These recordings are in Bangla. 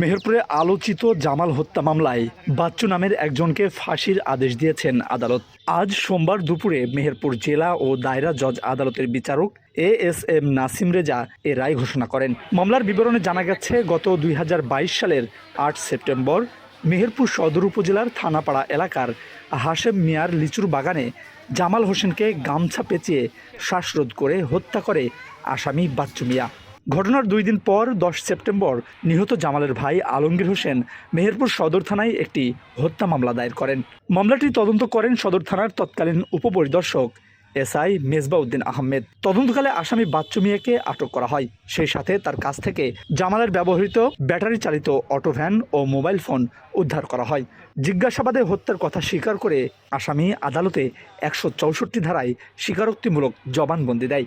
মেহেরপুরে আলোচিত জামাল হত্যা মামলায় বাচ্চু নামের একজনকে ফাঁসির আদেশ দিয়েছেন আদালত। আজ সোমবার দুপুরে মেহেরপুর জেলা ও দায়রা জজ আদালতের বিচারক A S M Nasim Reza এ রায় ঘোষণা করেন। মামলার বিবরণে জানা গেছে, গত দুই হাজার বাইশ সালের আট সেপ্টেম্বর মেহেরপুর সদর উপজেলার থানাপাড়া এলাকার হাশেম মিয়ার লিচুর বাগানে জামাল হোসেনকে গামছা পেঁচিয়ে শ্বাসরোধ করে হত্যা করে আসামি বাচ্চু মিয়া। ঘটনার দুই দিন পর দশ সেপ্টেম্বর নিহত জামালের ভাই আলমগীর হোসেন মেহেরপুর সদর থানায় একটি হত্যা মামলা দায়ের করেন। মামলাটি তদন্ত করেন সদর থানার তৎকালীন উপপরিদর্শক এসআই মেজবাউদ্দিন আহমেদ। তদন্তকালে আসামি বাচ্চু মিয়াকে আটক করা হয়। সেই সাথে তার কাছ থেকে জামালের ব্যবহৃত ব্যাটারি চালিত অটো ভ্যান ও মোবাইল ফোন উদ্ধার করা হয়। জিজ্ঞাসাবাদে হত্যার কথা স্বীকার করে আসামি আদালতে একশো চৌষট্টি ধারায় স্বীকারোক্তিমূলক জবানবন্দি দেয়।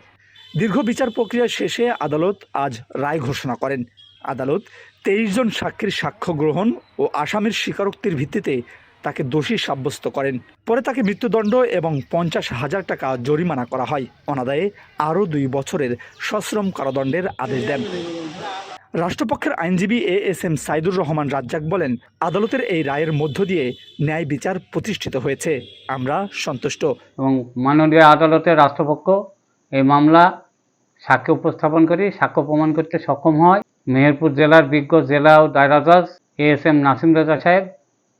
দীর্ঘ বিচার প্রক্রিয়া শেষে আদালত আজ রায় ঘোষণা করেন। আদালত তেইশ জন সাক্ষীর সাক্ষ্য গ্রহণ ও আসামির স্বীকারোক্তির ভিত্তিতে তাকে দোষী সাব্যস্ত করেন। পরে তাকে মৃত্যুদণ্ড এবং পঞ্চাশ হাজার টাকা জরিমানা করা হয়। অনাদায়ে আরও দুই বছরের সশ্রম কারাদণ্ডের আদেশ দেন। রাষ্ট্রপক্ষের আইনজীবী A S M Saidur Rahman Razzak বলেন, আদালতের এই রায়ের মধ্য দিয়ে ন্যায় বিচার প্রতিষ্ঠিত হয়েছে। আমরা সন্তুষ্ট। এবং মাননীয় আদালতের রাষ্ট্রপক্ষ এই মামলা সাক্ষ্য উপস্থাপন করি সাক্ষ্য প্রমাণ করতে সক্ষম হয় মেহেরপুর জেলার বিজ্ঞ জেলা ও দায়রা জজ A S M Nasim Reza সাহেব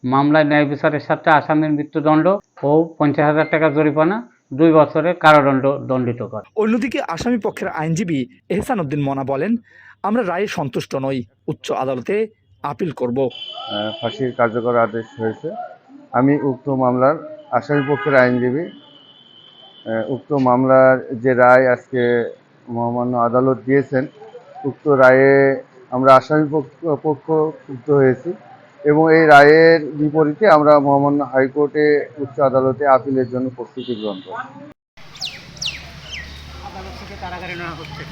মামলায় ন্যায় বিচারের সাথে আসামির মৃত্যুদণ্ড ও পঞ্চাশ হাজার টাকা জরিমানা দুই বছরের কারাদণ্ড দণ্ডিত করে। অন্যদিকে আসামি পক্ষের আইনজীবী এহসান উদ্দিন মনা বলেন আমরা রায়ে সন্তুষ্ট নই উচ্চ আদালতে আপিল করব। আহ, ফাঁসির কার্যকর আদেশ হয়েছে। আমি উক্ত মামলার আসামি পক্ষের আইনজীবী আহ, উক্ত মামলার যে রায় আজকে মহামান্য আদালত দিয়েছেন, উক্ত রায়ে আমরা আসামি পক্ষ উক্ত হয়েছি এবং এই রায়ের বিপরীতে আমরা মহামান্য হাইকোর্টে উচ্চ আদালতে আপিলের জন্য প্রস্তুতি গ্রহণ করি কারাগারে নেওয়া হচ্ছে।